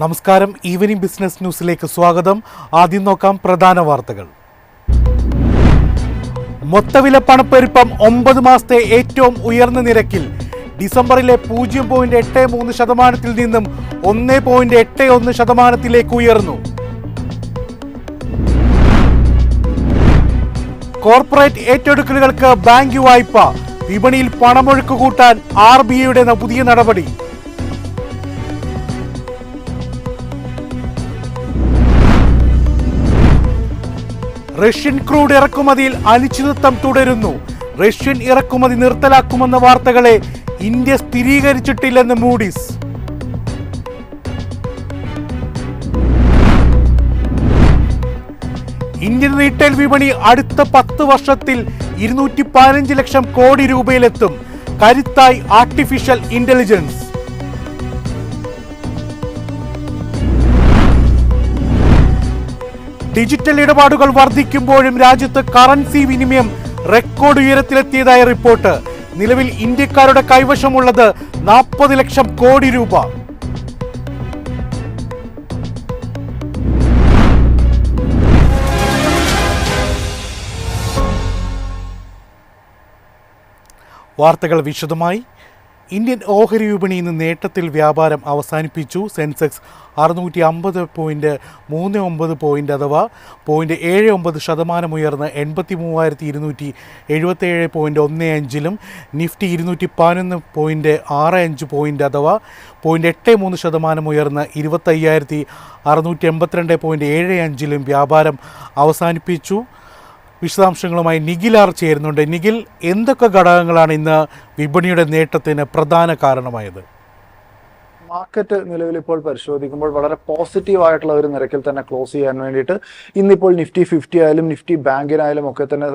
നമസ്കാരം. Evening business ന്യൂസിലേക്ക് സ്വാഗതം. ആദ്യം നോക്കാം പ്രധാന വാർത്തകൾ. മൊത്തവില പണപ്പെരുപ്പം ഒമ്പത് മാസത്തെ ഏറ്റവും ഉയർന്ന നിരക്കിൽ. ഡിസംബറിലെ പൂജ്യം പോയിന്റ് എട്ട് മൂന്ന് ശതമാനത്തിൽ നിന്നും ഒന്ന് പോയിന്റ് എട്ട് ഒന്ന് ശതമാനത്തിലേക്ക് ഉയർന്നു. കോർപ്പറേറ്റ് ഏറ്റെടുക്കലുകൾക്ക് ബാങ്ക് വായ്പ. വിപണിയിൽ പണമൊഴുക്ക് കൂട്ടാൻ ആർ ബി ഐയുടെ പുതിയ നടപടി. റഷ്യൻ ക്രൂഡ് ഇറക്കുമതിയിൽ അനിശ്ചിതത്വം തുടരുന്നു. റഷ്യൻ ഇറക്കുമതി നിർത്തലാക്കുമെന്ന വാർത്തകളെ ഇന്ത്യ സ്ഥിരീകരിച്ചിട്ടില്ലെന്ന് മൂഡീസ്. ഇന്ത്യൻ റീറ്റെയിൽ വിപണി അടുത്ത പത്ത് വർഷത്തിൽ ഇരുന്നൂറ്റി പതിനഞ്ച് ലക്ഷം കോടി രൂപയിലെത്തും. കരുത്തായി ആർട്ടിഫിഷ്യൽ ഇന്റലിജൻസ് ഡിജിറ്റൽ ഇടപാടുകൾ വർദ്ധിക്കുമ്പോഴും രാജ്യത്ത് കറൻസി വിനിമയം റെക്കോർഡ് ഉയരത്തിലെത്തിയതായ റിപ്പോർട്ട്. നിലവിൽ ഇന്ത്യക്കാരുടെ കൈവശമുള്ളത് നാൽപ്പത് ലക്ഷം കോടി രൂപ. വാർത്തകൾ വിശദമായി. ഇന്ത്യൻ ഓഹരി വിപണി ഇന്ന് നേട്ടത്തിൽ വ്യാപാരം അവസാനിപ്പിച്ചു. സെൻസെക്സ് അറുന്നൂറ്റി അമ്പത് പോയിന്റ് മൂന്ന് ഒമ്പത് പോയിന്റ് അഥവാ പോയിന്റ് ഏഴ് ഒമ്പത് ശതമാനം ഉയർന്ന് എൺപത്തി മൂവായിരത്തി ഇരുന്നൂറ്റി എഴുപത്തേഴ് പോയിന്റ് ഒന്ന് അഞ്ചിലും നിഫ്റ്റി ഇരുന്നൂറ്റി പതിനൊന്ന് പോയിന്റ് ആറ് അഞ്ച് പോയിന്റ് അഥവാ പോയിന്റ് എട്ട് മൂന്ന് ശതമാനം ഉയർന്ന് ഇരുപത്തയ്യായിരത്തി അറുന്നൂറ്റി എൺപത്തിരണ്ട് പോയിന്റ് ഏഴ് അഞ്ചിലും വ്യാപാരം അവസാനിപ്പിച്ചു. വിശദാംശങ്ങളുമായി നിഖിൽ ആർ ചേരുന്നുണ്ട്. നിഖിൽ എന്തൊക്കെ ഘടകങ്ങളാണ് ഇന്ന് വിപണിയുടെ നേട്ടത്തിന് പ്രധാന കാരണമായത്? മാർക്കറ്റ് നിലവിൽ ഇപ്പോൾ പരിശോധിക്കുമ്പോൾ വളരെ പോസിറ്റീവ് ആയിട്ടുള്ള ഒരു നിരക്കിൽ തന്നെ ക്ലോസ് ചെയ്യാൻ വേണ്ടിയിട്ട് ഇന്നിപ്പോൾ നിഫ്റ്റി ഫിഫ്റ്റി ആയാലും നിഫ്റ്റി ബാങ്കിനായാലും ഒക്കെ തന്നെ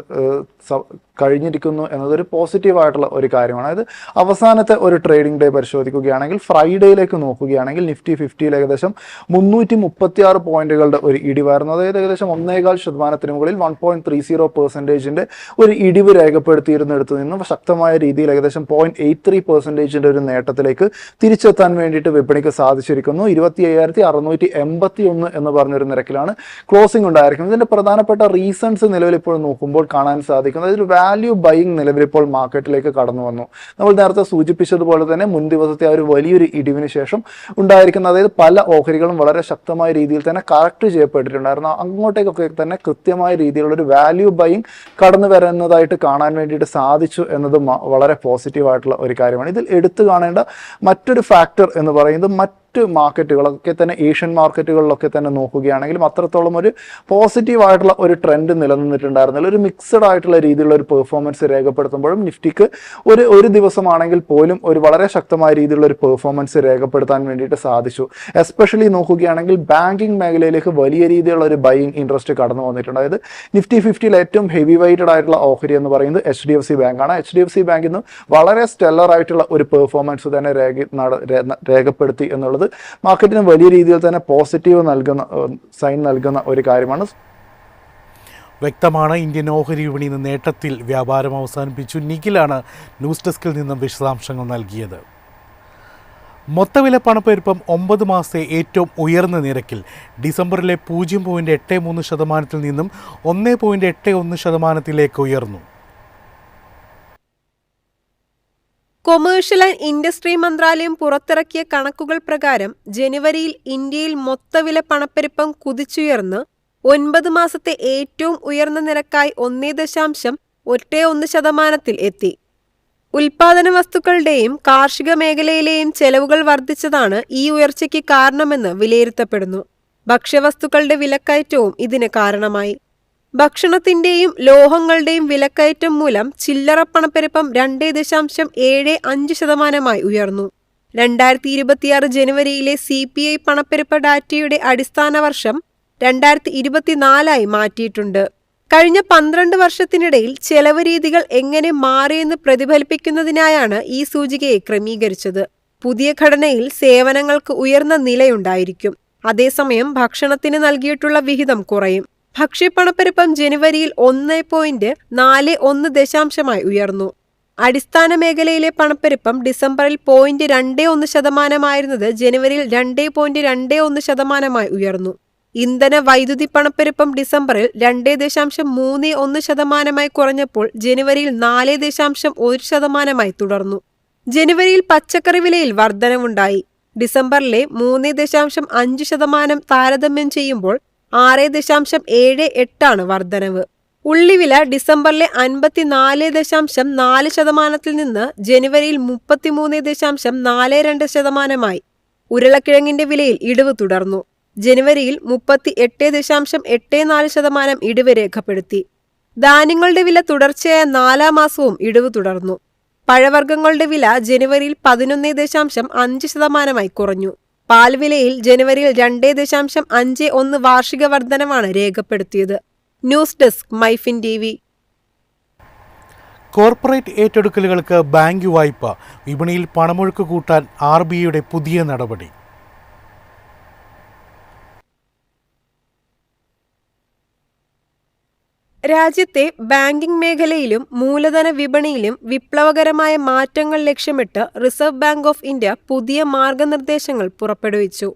കഴിഞ്ഞിരിക്കുന്നു എന്നതൊരു പോസിറ്റീവ് ആയിട്ടുള്ള ഒരു കാര്യമാണ്. അതായത് അവസാനത്തെ ഒരു ട്രേഡിംഗ് ഡേ പരിശോധിക്കുകയാണെങ്കിൽ ഫ്രൈഡേയിലേക്ക് നോക്കുകയാണെങ്കിൽ നിഫ്റ്റി ഫിഫ്റ്റിയിൽ ഏകദേശം മുന്നൂറ്റി മുപ്പത്തി ആറ് പോയിന്റുകളുടെ ഒരു ഇടിവായിരുന്നു. അതായത് ഏകദേശം ഒന്നേകാൽ ശതമാനത്തിന് മുകളിൽ വൺ പോയിന്റ് ത്രീ സീറോ പെർസെന്റേജിന്റെ ഒരു ഇടിവ് രേഖപ്പെടുത്തിയിരുന്നിടത്ത് നിന്നും ശക്തമായ രീതിയിൽ ഏകദേശം പോയിന്റ് എയ്റ്റ് ത്രീ പെർസെന്റേജിന്റെ ഒരു നേട്ടത്തിലേക്ക് തിരിച്ചെത്താൻ വേണ്ടിയിട്ട് വിപണിക്ക് സാധിച്ചിരിക്കുന്നു. ഇരുപത്തി അയ്യായിരത്തി അറുന്നൂറ്റി എൺപത്തി ഒന്ന് എന്ന് പറഞ്ഞൊരു നിരക്കിലാണ് ക്ലോസിംഗ് ഉണ്ടായിരിക്കുന്നത്. ഇതിന്റെ പ്രധാനപ്പെട്ട റീസൺസ് നിലവിൽ ഇപ്പോൾ നോക്കുമ്പോൾ കാണാൻ സാധിക്കുന്നത്. അതിൽ വാല്യൂ ബൈയിങ് നിലവിൽ ഇപ്പോൾ മാർക്കറ്റിലേക്ക് കടന്നു വന്നു. നമ്മൾ നേരത്തെ സൂചിപ്പിച്ചതുപോലെ തന്നെ മുൻ ദിവസത്തെ ആ ഒരു വലിയൊരു ഇടിവിന് ശേഷം ഉണ്ടായിരിക്കുന്ന അതായത് പല ഓഹരികളും വളരെ ശക്തമായ രീതിയിൽ തന്നെ കറക്റ്റ് ചെയ്യപ്പെട്ടിട്ടുണ്ടായിരുന്നു. അങ്ങോട്ടേക്കൊക്കെ തന്നെ കൃത്യമായ രീതിയിലുള്ള ഒരു വാല്യൂ ബൈയിങ് കടന്നു വരുന്നതായിട്ട് കാണാൻ വേണ്ടിയിട്ട് സാധിച്ചു എന്നത് വളരെ പോസിറ്റീവ് ആയിട്ടുള്ള ഒരു കാര്യമാണ്. ഇതിൽ എടുത്തു കാണേണ്ട മറ്റൊരു ഫാക്ടർ എന്ന് പറയുന്നത് മറ്റ് മാർക്കറ്റുകളൊക്കെ തന്നെ ഏഷ്യൻ മാർക്കറ്റുകളിലൊക്കെ തന്നെ നോക്കുകയാണെങ്കിലും അത്രത്തോളം ഒരു പോസിറ്റീവ് ആയിട്ടുള്ള ഒരു ട്രെൻഡ് നിലനിന്നിട്ടുണ്ടായിരുന്നില്ല. ഒരു മിക്സഡ് ആയിട്ടുള്ള രീതിയിലുള്ള ഒരു പെർഫോമൻസ് രേഖപ്പെടുത്തുമ്പോഴും നിഫ്റ്റിക്ക് ഒരു ഒരു ദിവസമാണെങ്കിൽ പോലും ഒരു വളരെ ശക്തമായ രീതിയിലുള്ള ഒരു പെർഫോമൻസ് രേഖപ്പെടുത്താൻ വേണ്ടിയിട്ട് സാധിച്ചു. എസ്പെഷ്യലി നോക്കുകയാണെങ്കിൽ ബാങ്കിങ് മേഖലയിലേക്ക് വലിയ രീതിയിലുള്ള ഒരു ബൈയിങ് ഇൻട്രസ്റ്റ് കടന്നു വന്നിട്ടുണ്ട്. അതായത് നിഫ്റ്റി ഫിഫ്റ്റിയിൽ ഏറ്റവും ഹെവി വെയ്റ്റഡ് ആയിട്ടുള്ള ഓഹരി എന്ന് പറയുന്നത് എച്ച് ഡി എഫ് സി ബാങ്കാണ് എച്ച് ഡി എഫ് സി ബാങ്കിൽ നിന്ന് വളരെ സ്റ്റെല്ലർ ആയിട്ടുള്ള ഒരു പെർഫോമൻസ് തന്നെ രേഖ രേഖപ്പെടുത്തി എന്നുള്ളത് മാർക്കറ്റിന് വലിയ രീതിയിൽ തന്നെ പോസിറ്റീവ് നൽകുന്ന സൈൻ നൽകുന്ന ഒരു കാര്യമാണ്. വ്യക്തമാണ് ഇന്ത്യൻ ഓഹരി വിപണി നേട്ടത്തിൽ വ്യാപാരം അവസാനിപ്പിച്ചു. നിഖിലാണ് ന്യൂസ് ഡെസ്കിൽ നിന്നും വിശദാംശങ്ങൾ നൽകിയത്. മൊത്തവില പണപ്പെരുപ്പം ഒമ്പത് മാസത്തെ ഏറ്റവും ഉയർന്ന നിരക്കിൽ ഡിസംബറിലെ പൂജ്യം പോയിന്റ് എട്ട് മൂന്ന് ശതമാനത്തിൽ നിന്നും ഒന്ന് പോയിന്റ് എട്ട് ഒന്ന് ശതമാനത്തിലേക്ക് ഉയർന്നു. കൊമേഴ്ഷ്യൽ ആൻഡ് ഇൻഡസ്ട്രി മന്ത്രാലയം പുറത്തിറക്കിയ കണക്കുകൾ പ്രകാരം ജനുവരിയിൽ ഇന്ത്യയിൽ മൊത്തവില പണപ്പെരുപ്പം കുതിച്ചുയർന്ന് ഒൻപത് മാസത്തെ ഏറ്റവും ഉയർന്ന നിരക്കായി ഒന്നേ ദശാംശം ഒറ്റേ ഒന്ന് ശതമാനത്തിൽ എത്തി. ഉൽപാദന വസ്തുക്കളുടെയും കാർഷിക മേഖലയിലെയും ചെലവുകൾ വർദ്ധിച്ചതാണ് ഈ ഉയർച്ചയ്ക്ക് കാരണമെന്ന് വിലയിരുത്തപ്പെടുന്നു. ഭക്ഷ്യവസ്തുക്കളുടെ വിലക്കയറ്റവും ഇതിന് കാരണമായി. ഭക്ഷണത്തിന്റെയും ലോഹങ്ങളുടെയും വിലക്കയറ്റം മൂലം ചില്ലറ പണപ്പെരുപ്പം രണ്ടേ ദശാംശം ഏഴ് അഞ്ച് ശതമാനമായി ഉയർന്നു. രണ്ടായിരത്തി ഇരുപത്തിയാറ് ജനുവരിയിലെ സി പി ഐ പണപ്പെരുപ്പ ഡാറ്റയുടെ അടിസ്ഥാന വർഷം രണ്ടായിരത്തി ഇരുപത്തിനാലായി മാറ്റിയിട്ടുണ്ട്. കഴിഞ്ഞ പന്ത്രണ്ട് വർഷത്തിനിടയിൽ ചെലവ് രീതികൾ എങ്ങനെ മാറിയെന്ന് പ്രതിഫലിപ്പിക്കുന്നതിനായാണ് ഈ സൂചികയെ ക്രമീകരിച്ചത്. പുതിയ ഘടനയിൽ സേവനങ്ങൾക്ക് ഉയർന്ന നിലയുണ്ടായിരിക്കും. അതേസമയം ഭക്ഷണത്തിന് നൽകിയിട്ടുള്ള വിഹിതം കുറയും. ഭക്ഷ്യപ്പണപ്പെരുപ്പം ജനുവരിയിൽ ഒന്ന് പോയിന്റ് നാല് ഒന്ന് ദശാംശമായി ഉയർന്നു. അടിസ്ഥാന മേഖലയിലെ പണപ്പെരുപ്പം ഡിസംബറിൽ പോയിന്റ് രണ്ടേ ഒന്ന് ശതമാനമായിരുന്നത് ജനുവരിയിൽ രണ്ടേ പോയിന്റ് രണ്ടേ ഒന്ന് ശതമാനമായി ഉയർന്നു. ഇന്ധന വൈദ്യുതി പണപ്പെരുപ്പം ഡിസംബറിൽ രണ്ടേ ദശാംശം മൂന്ന് ഒന്ന് ശതമാനമായി കുറഞ്ഞപ്പോൾ ജനുവരിയിൽ നാല് ദശാംശം ഒരു ശതമാനമായി തുടർന്നു. ജനുവരിയിൽ പച്ചക്കറി വിലയിൽ വർധനവുണ്ടായി. ഡിസംബറിലെ മൂന്ന് ദശാംശം അഞ്ച് ശതമാനം താരതമ്യം ചെയ്യുമ്പോൾ ആറ് ദശാംശം ഏഴ് എട്ടാണ് വർധനവ്. ഉള്ളിവില ഡിസംബറിലെ അൻപത്തിനാല് ദശാംശം നാല് ശതമാനത്തിൽ നിന്ന് ജനുവരിയിൽ മുപ്പത്തിമൂന്ന് ദശാംശം നാല് രണ്ട് ശതമാനമായി. ഉരുളക്കിഴങ്ങിന്റെ വിലയിൽ ഇടിവ് തുടർന്നു. ജനുവരിയിൽ മുപ്പത്തി എട്ട് ദശാംശം എട്ട് നാല് ശതമാനം ഇടിവ് രേഖപ്പെടുത്തി. ധാന്യങ്ങളുടെ വില തുടർച്ചയായ നാലാം മാസവും ഇടിവ് തുടർന്നു. പഴവർഗങ്ങളുടെ വില ജനുവരിയിൽ പതിനൊന്ന് ദശാംശം അഞ്ച് ശതമാനമായി കുറഞ്ഞു. പാൽ വിലയിൽ ജനുവരിയിൽ രണ്ട് ദശാംശം അഞ്ച് ഒന്ന് വാർഷിക വർധനമാണ് രേഖപ്പെടുത്തിയത്. News desk MyFin T V. Corporate ഏറ്റെടുക്കലുകൾക്ക് bank വായ്പ വിപണിയിൽ പണമൊഴുക്ക് കൂട്ടാൻ ആർ ബി ഐയുടെ പുതിയ നടപടി. രാജ്യത്തെ ബാങ്കിംഗ് മേഖലയിലും മൂലധന വിപണിയിലും വിപ്ലവകരമായ മാറ്റങ്ങൾ ലക്ഷ്യമിട്ട് റിസർവ് ബാങ്ക് ഓഫ് ഇന്ത്യ പുതിയ മാർഗനിർദ്ദേശങ്ങൾ പുറപ്പെടുവിച്ചു.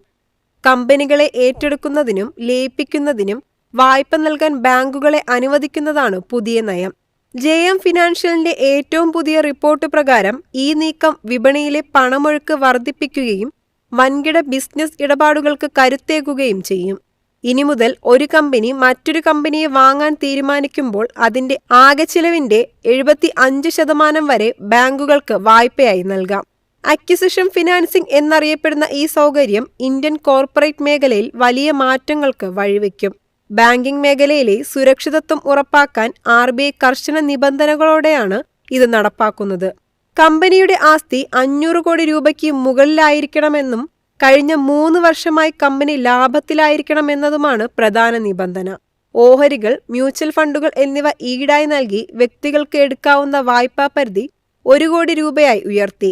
കമ്പനികളെ ഏറ്റെടുക്കുന്നതിനും ലയിപ്പിക്കുന്നതിനും വായ്പ നൽകാൻ ബാങ്കുകളെ അനുവദിക്കുന്നതാണ് പുതിയ നയം. ജെ എം ഫിനാൻഷ്യലിന്റെ ഏറ്റവും പുതിയ റിപ്പോർട്ട് പ്രകാരം ഈ നീക്കം വിപണിയിലെ പണമൊഴുക്ക് വർദ്ധിപ്പിക്കുകയും വൻകിട ബിസിനസ് ഇടപാടുകൾക്ക് കരുത്തേകുകയും ചെയ്യും. ഇനി മുതൽ ഒരു കമ്പനി മറ്റൊരു കമ്പനിയെ വാങ്ങാൻ തീരുമാനിക്കുമ്പോൾ അതിന്റെ ആകെ ചിലവിന്റെ എഴുപത്തി അഞ്ച് ശതമാനം വരെ ബാങ്കുകൾക്ക് വായ്പയായി നൽകാം. അക്വിസിഷൻ ഫിനാൻസിംഗ് എന്നറിയപ്പെടുന്ന ഈ സൗകര്യം ഇന്ത്യൻ കോർപ്പറേറ്റ് മേഖലയിൽ വലിയ മാറ്റങ്ങൾക്ക് വഴിവെക്കും. ബാങ്കിംഗ് മേഖലയിലെ സുരക്ഷിതത്വം ഉറപ്പാക്കാൻ ആർ ബി ഐ കർശന നിബന്ധനകളോടെയാണ് ഇത് നടപ്പാക്കുന്നത്. കമ്പനിയുടെ ആസ്തി അഞ്ഞൂറ് കോടി രൂപയ്ക്ക് മുകളിലായിരിക്കണമെന്നും കഴിഞ്ഞ മൂന്ന് വർഷമായി കമ്പനി ലാഭത്തിലായിരിക്കണം എന്നതുമാണ് പ്രധാന നിബന്ധന. ഓഹരികൾ മ്യൂച്വൽ ഫണ്ടുകൾ എന്നിവ ഈടായി നൽകി വ്യക്തികൾക്ക് എടുക്കാവുന്ന വായ്പാ പരിധി ഒരു കോടി രൂപയായി ഉയർത്തി.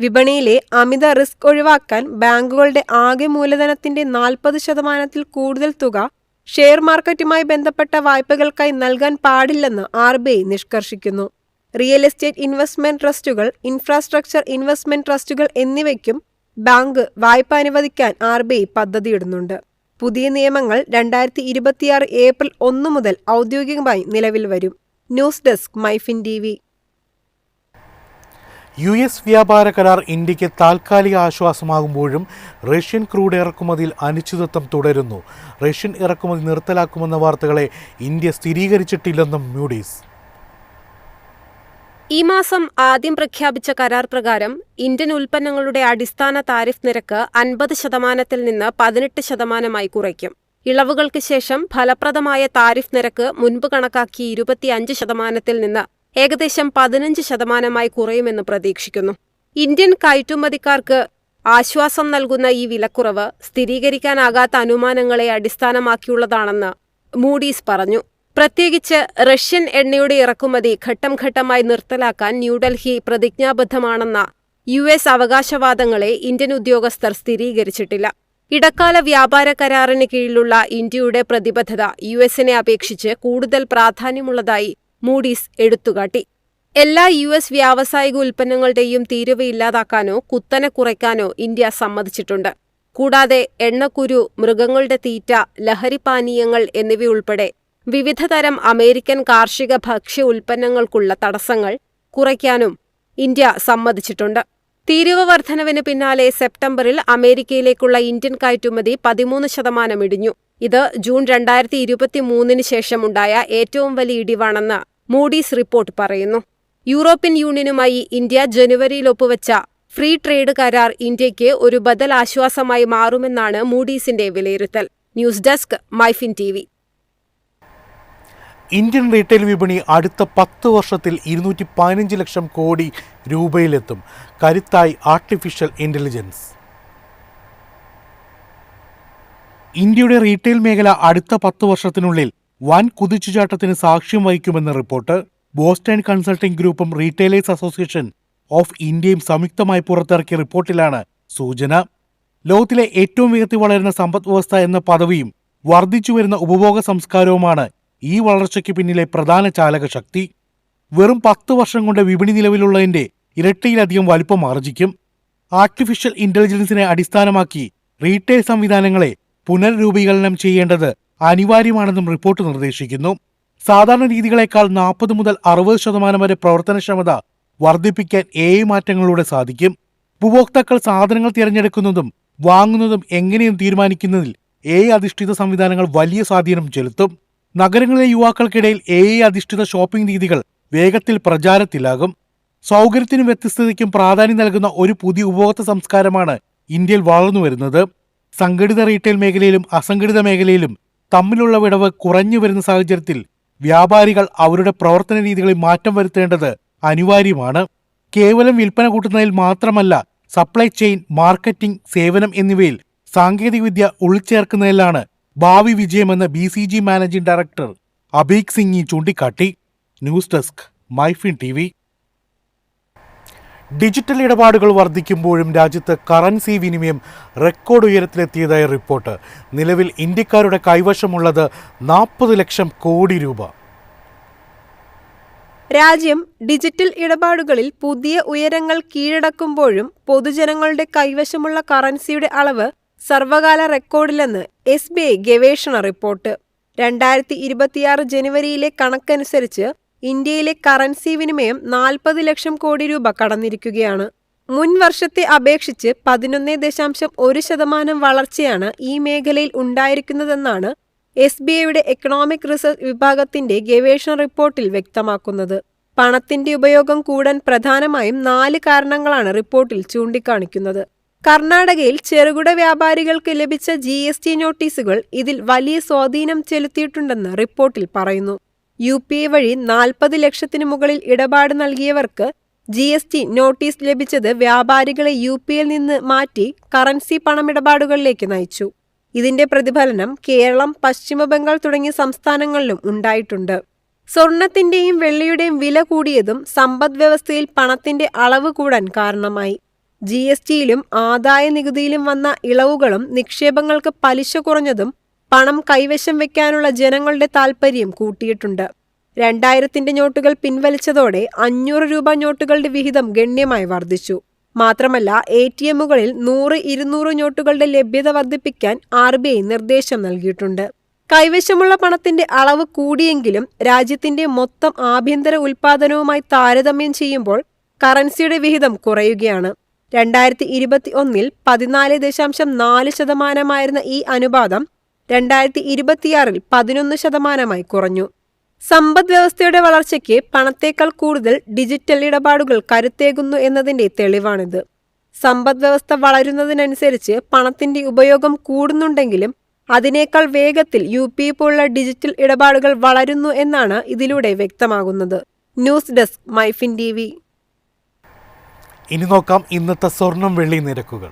വിപണിയിലെ അമിത റിസ്ക് ഒഴിവാക്കാൻ ബാങ്കുകളുടെ ആകെ മൂലധനത്തിന്റെ നാൽപ്പത് ശതമാനത്തിൽ കൂടുതൽ തുക ഷെയർ മാർക്കറ്റുമായി ബന്ധപ്പെട്ട വായ്പകൾക്കായി നൽകാൻ പാടില്ലെന്ന് ആർ ബി ഐ നിഷ്കർഷിക്കുന്നു. Real estate investment ട്രസ്റ്റുകൾ infrastructure investment ട്രസ്റ്റുകൾ എന്നിവയ്ക്കും ബാങ്ക് വായ്പ അനുവദിക്കാൻ ആർ ബി ഐ പദ്ധതിയിടുന്നുണ്ട്. പുതിയ നിയമങ്ങൾ രണ്ടായിരത്തി ഇരുപത്തിയാറ് ഏപ്രിൽ ഒന്ന് മുതൽ ഔദ്യോഗികമായി നിലവിൽ വരും. News desk MyFin T V. U S വ്യാപാര കരാർ ഇന്ത്യയ്ക്ക് താൽക്കാലിക ആശ്വാസമാകുമ്പോഴും റഷ്യൻ ക്രൂഡ് ഇറക്കുമതിയിൽ അനിശ്ചിതത്വം തുടരുന്നു. റഷ്യൻ ഇറക്കുമതി നിർത്തലാക്കുമെന്ന വാർത്തകളെ ഇന്ത്യ സ്ഥിരീകരിച്ചിട്ടില്ലെന്നും മൂഡീസ് ഈ മാസം ആദ്യം പ്രഖ്യാപിച്ച കരാർ പ്രകാരം ഇന്ത്യൻ ഉൽപ്പന്നങ്ങളുടെ അടിസ്ഥാന താരിഫ് നിരക്ക് അൻപത് ശതമാനത്തിൽ നിന്ന് പതിനെട്ട് ശതമാനമായി കുറയ്ക്കും. ഇളവുകൾക്ക് ശേഷം ഫലപ്രദമായ താരിഫ് നിരക്ക് മുൻപ് കണക്കാക്കി ഇരുപത്തിയഞ്ച് ശതമാനത്തിൽ നിന്ന് ഏകദേശം പതിനഞ്ച് ശതമാനമായി കുറയുമെന്ന് പ്രതീക്ഷിക്കുന്നു. ഇന്ത്യൻ കയറ്റുമതിക്കാർക്ക് ആശ്വാസം നൽകുന്ന ഈ വിലക്കുറവ് സ്ഥിരീകരിക്കാനാകാത്ത അനുമാനങ്ങളെ അടിസ്ഥാനമാക്കിയുള്ളതാണെന്ന് മൂഡീസ് പറഞ്ഞു. പ്രത്യേകിച്ച് റഷ്യൻ എണ്ണയുടെ ഇറക്കുമതി ഘട്ടം ഘട്ടമായി നിർത്തലാക്കാൻ ന്യൂഡൽഹി പ്രതിജ്ഞാബദ്ധമാണെന്ന യു എസ് അവകാശവാദങ്ങളെ ഇന്ത്യൻ ഉദ്യോഗസ്ഥർ സ്ഥിരീകരിച്ചിട്ടില്ല. ഇടക്കാല വ്യാപാര കരാറിന് കീഴിലുള്ള ഇന്ത്യയുടെ പ്രതിബദ്ധത യു എസിനെ അപേക്ഷിച്ച് കൂടുതൽ പ്രാധാന്യമുള്ളതായി മൂഡീസ് എടുത്തുകാട്ടി. എല്ലാ യു എസ് വ്യാവസായിക ഉൽപ്പന്നങ്ങളുടെയും തീരുവ ഇല്ലാതാക്കാനോ കുത്തനെ കുറയ്ക്കാനോ ഇന്ത്യ സമ്മതിച്ചിട്ടുണ്ട്. കൂടാതെ എണ്ണക്കുരു മൃഗങ്ങളുടെ തീറ്റ ലഹരിപാനീയങ്ങൾ എന്നിവയുൾപ്പെടെ വിവിധതരം അമേരിക്കൻ കാർഷിക ഭക്ഷ്യ ഉൽപ്പന്നങ്ങൾക്കുള്ള തടസ്സങ്ങൾ കുറയ്ക്കാനും ഇന്ത്യ സമ്മതിച്ചിട്ടുണ്ട്. തീരുവ വർധനവിന് പിന്നാലെ സെപ്റ്റംബറിൽ അമേരിക്കയിലേക്കുള്ള ഇന്ത്യൻ കയറ്റുമതി പതിമൂന്ന് ശതമാനം ഇടിഞ്ഞു. ഇത് ജൂൺ രണ്ടായിരത്തി ഇരുപത്തിമൂന്നിന് ശേഷമുണ്ടായ ഏറ്റവും വലിയ ഇടിവാണെന്ന് മൂഡീസ് റിപ്പോർട്ട് പറയുന്നു. യൂറോപ്യൻ യൂണിയനുമായി ഇന്ത്യ ജനുവരിയിൽ ഒപ്പുവെച്ച ഫ്രീ ട്രേഡ് കരാർ ഇന്ത്യയ്ക്ക് ഒരു ബദൽ ആശ്വാസമായി മാറുമെന്നാണ് മൂഡീസിന്റെ വിലയിരുത്തൽ. News desk MyFin T Indian retail വിപണി അടുത്ത പത്ത് വർഷത്തിൽ ഇരുന്നൂറ്റി പതിനഞ്ച് ലക്ഷം കോടി രൂപയിലെത്തും. കരുത്തായി ആർട്ടിഫിഷ്യൽ ഇന്റലിജൻസ് ഇന്ത്യയുടെ റീറ്റെയിൽ മേഖല അടുത്ത പത്ത് വർഷത്തിനുള്ളിൽ വൻ കുതിച്ചുചാട്ടത്തിന് സാക്ഷ്യം വഹിക്കുമെന്ന റിപ്പോർട്ട് ബോസ്റ്റൺ കൺസൾട്ടിംഗ് ഗ്രൂപ്പും റീറ്റെയിലേഴ്സ് അസോസിയേഷൻ ഓഫ് ഇന്ത്യയും സംയുക്തമായി പുറത്തിറക്കിയ റിപ്പോർട്ടിലാണ് സൂചന. ലോകത്തിലെ ഏറ്റവും വേഗത്തിൽ വളരുന്ന സമ്പദ് വ്യവസ്ഥ എന്ന പദവിയും വർദ്ധിച്ചു വരുന്ന ഉപഭോഗ സംസ്കാരവുമാണ് ഈ വളർച്ചയ്ക്ക് പിന്നിലെ പ്രധാന ചാലകശക്തി വെറും പത്ത് വർഷം കൊണ്ട് വിപണി നിലവിലുള്ളതിന്റെ ഇരട്ടിയിലധികം വലിപ്പം ആർജിക്കും. ആർട്ടിഫിഷ്യൽ ഇന്റലിജൻസിനെ അടിസ്ഥാനമാക്കി റീറ്റെയിൽ സംവിധാനങ്ങളെ പുനർരൂപീകരണം ചെയ്യേണ്ടത് അനിവാര്യമാണെന്നും റിപ്പോർട്ട് നിർദ്ദേശിക്കുന്നു. സാധാരണ രീതികളേക്കാൾ നാൽപ്പത് മുതൽ അറുപത് ശതമാനം വരെ പ്രവർത്തനക്ഷമത വർദ്ധിപ്പിക്കാൻ എ മാറ്റങ്ങളിലൂടെ സാധിക്കും. ഉപഭോക്താക്കൾ സാധനങ്ങൾ തിരഞ്ഞെടുക്കുന്നതും വാങ്ങുന്നതും എങ്ങനെയും തീരുമാനിക്കുന്നതിൽ എ അധിഷ്ഠിത സംവിധാനങ്ങൾ വലിയ സ്വാധീനം ചെലുത്തും. നഗരങ്ങളിലെ യുവാക്കൾക്കിടയിൽ എ അധിഷ്ഠിത ഷോപ്പിംഗ് രീതികൾ വേഗത്തിൽ പ്രചാരത്തിലാകും. സൗകര്യത്തിനും വ്യത്യസ്തതയ്ക്കും പ്രാധാന്യം നൽകുന്ന ഒരു പുതിയ ഉപഭോക്തൃ സംസ്കാരമാണ് ഇന്ത്യയിൽ വളർന്നു വരുന്നത്. സംഘടിത റീറ്റെയിൽ മേഖലയിലും അസംഘടിത മേഖലയിലും തമ്മിലുള്ള വിടവ് കുറഞ്ഞു വരുന്ന സാഹചര്യത്തിൽ വ്യാപാരികൾ അവരുടെ പ്രവർത്തന രീതികളിൽ മാറ്റം വരുത്തേണ്ടത് അനിവാര്യമാണ്. കേവലം വിൽപ്പന കൂട്ടുന്നതിൽ മാത്രമല്ല സപ്ലൈ ചെയിൻ മാർക്കറ്റിംഗ് സേവനം എന്നിവയിൽ സാങ്കേതികവിദ്യ ഉൾച്ചേർക്കുന്നതിലാണ് ഭാവി വിജയമെന്ന് B C G managing director Abheek Singhi ചൂണ്ടിക്കാട്ടി. News desk MyFin T V. Digital ഇടപാടുകൾ വർദ്ധിക്കുമ്പോഴും രാജ്യത്ത് കറൻസി വിനിമയം റെക്കോർഡ് ഉയരത്തിലെത്തിയതായി റിപ്പോർട്ട്. നിലവിൽ ഇന്ത്യക്കാരുടെ കൈവശമുള്ളത് നാൽപ്പത് ലക്ഷം കോടി രൂപ. രാജ്യം ഡിജിറ്റൽ ഇടപാടുകളിൽ പുതിയ ഉയരങ്ങൾ കീഴടക്കുമ്പോഴും പൊതുജനങ്ങളുടെ കൈവശമുള്ള കറൻസിയുടെ അളവ് സർവകാല റെക്കോർഡിലെന്ന് എസ് ബി ഐ ഗവേഷണ റിപ്പോർട്ട്. രണ്ടായിരത്തി ഇരുപത്തിയാറ് ജനുവരിയിലെ കണക്കനുസരിച്ച് ഇന്ത്യയിലെ കറൻസി വിനിമയം നാൽപ്പത് ലക്ഷം കോടി രൂപ കടന്നിരിക്കുകയാണ്. മുൻ വർഷത്തെ അപേക്ഷിച്ച് പതിനൊന്ന് ദശാംശം ഒരു ശതമാനം വളർച്ചയാണ് ഈ മേഖലയിൽ ഉണ്ടായിരിക്കുന്നതെന്നാണ് എസ് ബി ഐയുടെ എക്കണോമിക് റിസർച്ച് വിഭാഗത്തിന്റെ ഗവേഷണ റിപ്പോർട്ടിൽ വ്യക്തമാക്കുന്നത്. പണത്തിന്റെ ഉപയോഗം കൂടാൻ പ്രധാനമായും നാല് കാരണങ്ങളാണ് റിപ്പോർട്ടിൽ ചൂണ്ടിക്കാണിക്കുന്നത്. കർണാടകയിൽ ചെറുകിട വ്യാപാരികൾക്ക് ലഭിച്ച ജി എസ് ടി നോട്ടീസുകൾ ഇതിൽ വലിയ സ്വാധീനം ചെലുത്തിയിട്ടുണ്ടെന്ന് റിപ്പോർട്ടിൽ പറയുന്നു. യു പി ഐ വഴി നാൽപ്പത് ലക്ഷത്തിനു മുകളിൽ ഇടപാട് നൽകിയവർക്ക് ജി എസ് ടി നോട്ടീസ് ലഭിച്ചത് വ്യാപാരികളെ യു പി എയിൽ നിന്ന് മാറ്റി കറൻസി പണമിടപാടുകളിലേക്ക് നയിച്ചു. ഇതിന്റെ പ്രതിഫലനം കേരളം പശ്ചിമബംഗാൾ തുടങ്ങിയ സംസ്ഥാനങ്ങളിലും ഉണ്ടായിട്ടുണ്ട്. സ്വർണത്തിന്റെയും വെള്ളിയുടെയും വില കൂടിയതും സമ്പദ് വ്യവസ്ഥയിൽ പണത്തിന്റെ അളവ് കൂടാൻ കാരണമായി. ജി എസ് ടിയിലും ആദായ നികുതിയിലും വന്ന ഇളവുകളും നിക്ഷേപങ്ങൾക്ക് പലിശ കുറഞ്ഞതും പണം കൈവശം വെക്കാനുള്ള ജനങ്ങളുടെ താൽപ്പര്യം കൂട്ടിയിട്ടുണ്ട്. രണ്ടായിരത്തിന്റെ നോട്ടുകൾ പിൻവലിച്ചതോടെ അഞ്ഞൂറ് രൂപ നോട്ടുകളുടെ വിഹിതം ഗണ്യമായി വർദ്ധിച്ചു. മാത്രമല്ല എ ടി എമ്മുകളിൽ നൂറ് ഇരുന്നൂറ് നോട്ടുകളുടെ ലഭ്യത വർദ്ധിപ്പിക്കാൻ ആർ ബി ഐ നിർദ്ദേശം നൽകിയിട്ടുണ്ട്. കൈവശമുള്ള പണത്തിന്റെ അളവ് കൂടിയെങ്കിലും രാജ്യത്തിന്റെ മൊത്തം ആഭ്യന്തര ഉൽപാദനവുമായി താരതമ്യം ചെയ്യുമ്പോൾ കറൻസിയുടെ വിഹിതം കുറയുകയാണ്. രണ്ടായിരത്തി ഇരുപത്തി ഒന്നിൽ പതിനാല് ദശാംശം നാല് ശതമാനമായിരുന്ന ഈ അനുപാതം രണ്ടായിരത്തി ഇരുപത്തിയാറിൽ പതിനൊന്ന് ശതമാനമായി കുറഞ്ഞു. സമ്പദ് വ്യവസ്ഥയുടെ വളർച്ചയ്ക്ക് പണത്തേക്കാൾ കൂടുതൽ ഡിജിറ്റൽ ഇടപാടുകൾ കരുത്തേകുന്നു എന്നതിന്റെ തെളിവാണിത്. സമ്പദ് വ്യവസ്ഥ വളരുന്നതിനനുസരിച്ച് പണത്തിന്റെ ഉപയോഗം കൂടുന്നുണ്ടെങ്കിലും അതിനേക്കാൾ വേഗത്തിൽ യു പി പോലുള്ള ഡിജിറ്റൽ ഇടപാടുകൾ വളരുന്നു എന്നാണ് ഇതിലൂടെ വ്യക്തമാകുന്നത്. ന്യൂസ് ഡെസ്ക് മൈഫിൻ ടി ഇനി നോക്കാം ഇന്നത്തെ സ്വർണം വെള്ളി നിരക്കുകൾ.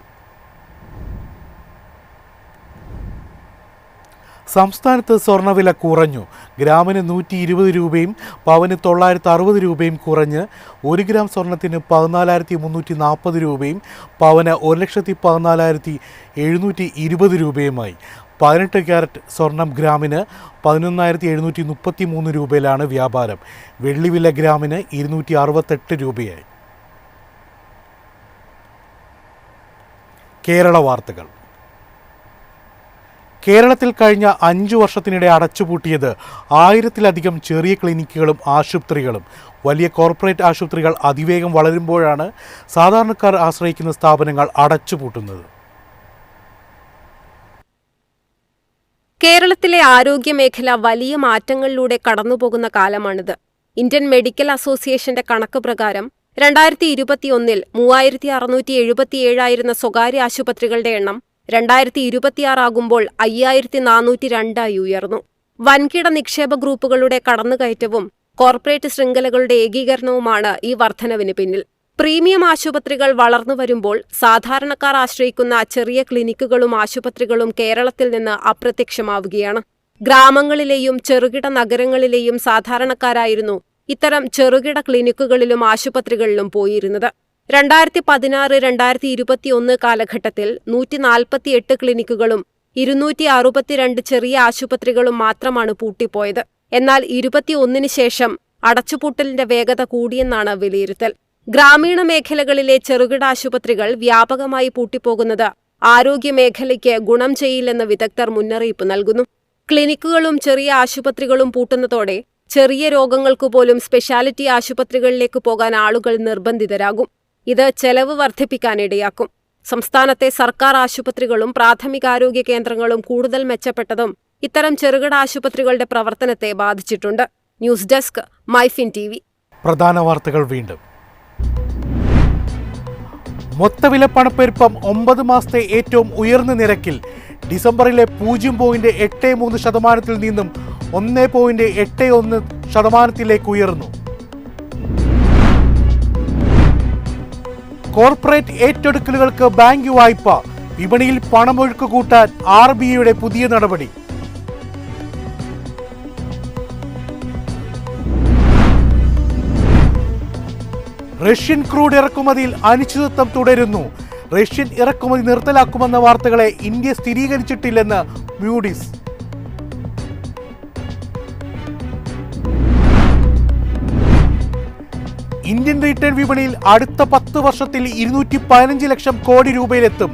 സംസ്ഥാനത്ത് സ്വർണവില കുറഞ്ഞു. ഗ്രാമിന് നൂറ്റി ഇരുപത് രൂപയും പവന് തൊള്ളായിരത്തി അറുപത് രൂപയും കുറഞ്ഞ് ഒരു ഗ്രാം സ്വർണത്തിന് പതിനാലായിരത്തി മുന്നൂറ്റി നാൽപ്പത് രൂപയും പവന് ഒരു ലക്ഷത്തി പതിനാലായിരത്തി എഴുന്നൂറ്റി ഇരുപത് രൂപയുമായി. പതിനെട്ട് ക്യാരറ്റ് സ്വർണം ഗ്രാമിന് പതിനൊന്നായിരത്തി എഴുന്നൂറ്റി മുപ്പത്തി മൂന്ന് രൂപയിലാണ് വ്യാപാരം. വെള്ളിവില ഗ്രാമിന് ഇരുന്നൂറ്റി അറുപത്തെട്ട് രൂപയായി. കേരള വാർത്തകൾ. കേരളത്തിൽ കഴിഞ്ഞ അഞ്ചു വർഷത്തിനിടെ അടച്ചുപൂട്ടിയത് ആയിരത്തിലധികം ചെറിയ ക്ലിനിക്കുകളും ആശുപത്രികളും. വലിയ കോർപ്പറേറ്റ് ആശുപത്രികൾ അതിവേഗം വളരുമ്പോഴാണ് സാധാരണക്കാർ ആശ്രയിക്കുന്ന സ്ഥാപനങ്ങൾ അടച്ചുപൂട്ടുന്നത്. കേരളത്തിലെ ആരോഗ്യ മേഖല വലിയ മാറ്റങ്ങളിലൂടെ കടന്നുപോകുന്ന കാലമാണിത്. ഇന്ത്യൻ മെഡിക്കൽ അസോസിയേഷന്റെ കണക്ക് പ്രകാരം രണ്ടായിരത്തി ഇരുപത്തിയൊന്നിൽ മൂവായിരത്തി അറുന്നൂറ്റി എഴുപത്തിയേഴായിരുന്ന സ്വകാര്യ ആശുപത്രികളുടെ എണ്ണം രണ്ടായിരത്തി ഇരുപത്തിയാറാകുമ്പോൾ അയ്യായിരത്തി നാനൂറ്റി രണ്ടായി ഉയർന്നു. വൻകിട നിക്ഷേപ ഗ്രൂപ്പുകളുടെ കടന്നുകയറ്റവും കോർപ്പറേറ്റ് ശൃംഖലകളുടെ ഏകീകരണവുമാണ് ഈ വർധനവിന് പിന്നിൽ. പ്രീമിയം ആശുപത്രികൾ വളർന്നു വരുമ്പോൾ സാധാരണക്കാർ ആശ്രയിക്കുന്ന ചെറിയ ക്ലിനിക്കുകളും ആശുപത്രികളും കേരളത്തിൽ നിന്ന് അപ്രത്യക്ഷമാവുകയാണ്. ഗ്രാമങ്ങളിലെയും ചെറുകിട നഗരങ്ങളിലെയും സാധാരണക്കാരായിരുന്നു ഇത്തരം ചെറുകിട ക്ലിനിക്കുകളിലും ആശുപത്രികളിലും പോയിരുന്നത്. രണ്ടായിരത്തി പതിനാറ് രണ്ടായിരത്തി ഇരുപത്തിയൊന്ന് കാലഘട്ടത്തിൽ നൂറ്റി നാൽപ്പത്തിയെട്ട് ക്ലിനിക്കുകളും ഇരുന്നൂറ്റി അറുപത്തിരണ്ട് ചെറിയ ആശുപത്രികളും മാത്രമാണ് പൂട്ടിപ്പോയത്. എന്നാൽ ഇരുപത്തിയൊന്നിന് ശേഷം അടച്ചുപൂട്ടലിന്റെ വേഗത കൂടിയെന്നാണ് വിലയിരുത്തൽ. ഗ്രാമീണ മേഖലകളിലെ ചെറുകിട ആശുപത്രികൾ വ്യാപകമായി പൂട്ടിപ്പോകുന്നത് ആരോഗ്യമേഖലയ്ക്ക് ഗുണം ചെയ്യില്ലെന്ന് വിദഗ്ധർ മുന്നറിയിപ്പ് നൽകുന്നു. ക്ലിനിക്കുകളും ചെറിയ ആശുപത്രികളും പൂട്ടുന്നതോടെ ചെറിയ രോഗങ്ങൾക്കു പോലും സ്പെഷ്യാലിറ്റി ആശുപത്രികളിലേക്ക് പോകാൻ ആളുകൾ നിർബന്ധിതരാകും. ഇത് ചെലവ് വർദ്ധിപ്പിക്കാനിടയാക്കും. സംസ്ഥാനത്തെ സർക്കാർ ആശുപത്രികളും പ്രാഥമികാരോഗ്യ കേന്ദ്രങ്ങളും കൂടുതൽ മെച്ചപ്പെട്ടതും ഇത്തരം ചെറുകിട ആശുപത്രികളുടെ പ്രവർത്തനത്തെ ബാധിച്ചിട്ടുണ്ട്. ന്യൂസ് ഡെസ്ക് മൈഫിൻ ടി പ്രധാന വാർത്തകൾ വീണ്ടും. മൊത്തവില പണപ്പെരുപ്പം ഒമ്പത് മാസത്തെ ഏറ്റവും ഉയർന്ന നിരക്കിൽ ഡിസംബറിലെ പൂജ്യം പോയിന്റ് എട്ട് മൂന്ന് ശതമാനത്തിൽ നിന്നും ഒന്ന് പോയിന്റ് എട്ട് ഒന്ന് ശതമാനത്തിലേക്ക് ഉയർന്നു. കോർപ്പറേറ്റ് ഏറ്റെടുക്കലുകൾക്ക് ബാങ്ക് വായ്പ വിപണിയിൽ പണമൊഴുക്ക് കൂട്ടാൻ ആർ ബി ഐയുടെ പുതിയ നടപടി. റഷ്യൻ ക്രൂഡ് ഇറക്കുമതിയിൽ അനിശ്ചിതത്വം തുടരുന്നു. റഷ്യൻ ഇറക്കുമതി നിർത്തലാക്കുമെന്ന വാർത്തകളെ ഇന്ത്യ സ്ഥിരീകരിച്ചിട്ടില്ലെന്ന് മ്യൂഡിസ്. ഇന്ത്യൻ റീറ്റെയിൽ വിപണിയിൽ അടുത്ത പത്ത് വർഷത്തിൽ ഇരുന്നൂറ്റി പതിനഞ്ച് ലക്ഷം കോടി രൂപയിലെത്തും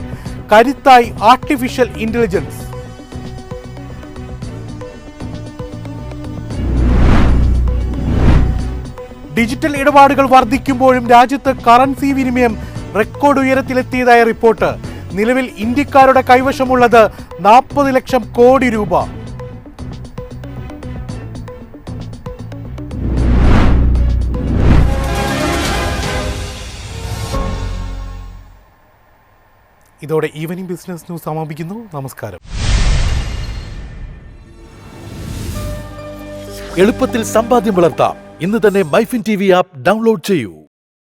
കരുത്തായി ആർട്ടിഫിഷ്യൽ ഇന്റലിജൻസ് ഡിജിറ്റൽ ഇടപാടുകൾ വർദ്ധിക്കുമ്പോഴും രാജ്യത്ത് കറൻസി വിനിമയം റെക്കോർഡ് ഉയരത്തിലെത്തിയതായ റിപ്പോർട്ട്. നിലവിൽ ഇന്ത്യക്കാരുടെ കൈവശമുള്ളത് നാൽപ്പത് ലക്ഷം കോടി രൂപ. ഇതോടെ ഈവനിംഗ് ബിസിനസ് ന്യൂസ് സമാപിക്കുന്നു. നമസ്കാരം. എളുപ്പത്തിൽ സമ്പാദ്യം വളർത്താം. ഇന്ന് തന്നെ MyFin T V app download ചെയ്യൂ.